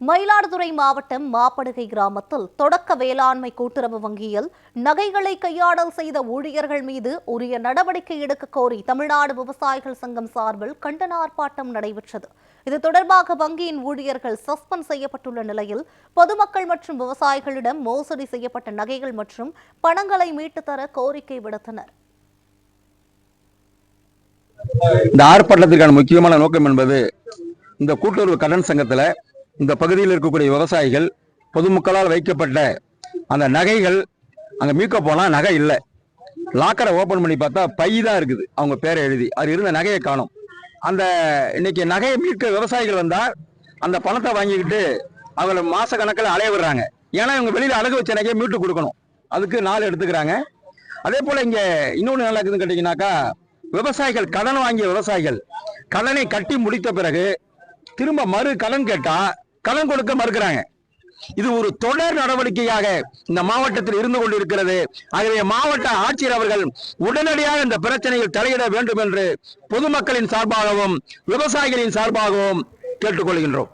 மயிலாடுதுறை மாவட்டம் மாப்படுகை கிராமத்தில் தொடக்க வேளாண்மை கூட்டுறவு வங்கியில் நகைகளை கையாடல் செய்த ஊழியர்கள் மீது உரிய நடவடிக்கை எடுக்க கோரி தமிழ்நாடு விவசாயிகள் சங்கம் சார்பில் கண்டன ஆர்ப்பாட்டம் நடைபெற்றது. இது தொடர்பாக வங்கியின் ஊழியர்கள் சஸ்பெண்ட் செய்யப்பட்டுள்ள நிலையில் பொதுமக்கள் மற்றும் விவசாயிகளிடம் மோசடி செய்யப்பட்ட நகைகள் மற்றும் பணங்களை மீட்டு தர கோரிக்கை விடுத்தனர். இந்த ஆர்ப்பாட்டத்திற்கான முக்கியமான நோக்கம் என்பது இந்த கூட்டுறவு கடன் சங்கத்துல இந்த பகுதியில் இருக்கக்கூடிய விவசாயிகள் பொதுமக்களால் வைக்கப்பட்ட அந்த நகைகள் அங்கே மீட்க போனால் நகை இல்லை. லாக்கரை ஓப்பன் பண்ணி பார்த்தா பை தான் இருக்குது. அவங்க பேரை எழுதி. அது இருந்த நகையை காணும். அந்த இன்னைக்கு நகையை மீட்க விவசாயிகள் வந்தால் அந்த பணத்தை வாங்கிக்கிட்டு அவங்கள மாத கணக்கில் அலைய விடுறாங்க. ஏன்னா இவங்க வெளியில் அழகு வச்ச நகையை மீட்டு கொடுக்கணும். அதுக்கு நாள் எடுத்துக்கிறாங்க. அதே போல் இங்கே இன்னொன்று நல்லா இருக்குதுன்னு கேட்டிங்கனாக்கா விவசாயிகள் கடன் வாங்கிய விவசாயிகள் கடனை கட்டி முடித்த பிறகு திரும்ப மறு கடன் கேட்டால் கடன் கொடுக்க மறுக்கிறாங்க. இது ஒரு தொடர் நடவடிக்கையாக இந்த மாவட்டத்தில் இருந்து கொண்டிருக்கிறது. ஆகவே மாவட்ட ஆட்சியர் அவர்கள் உடனடியாக இந்த பிரச்சனையில் தலையிட வேண்டும் என்று பொதுமக்களின் சார்பாகவும் விவசாயிகளின் சார்பாகவும் கேட்டுக்கொள்கின்றோம்.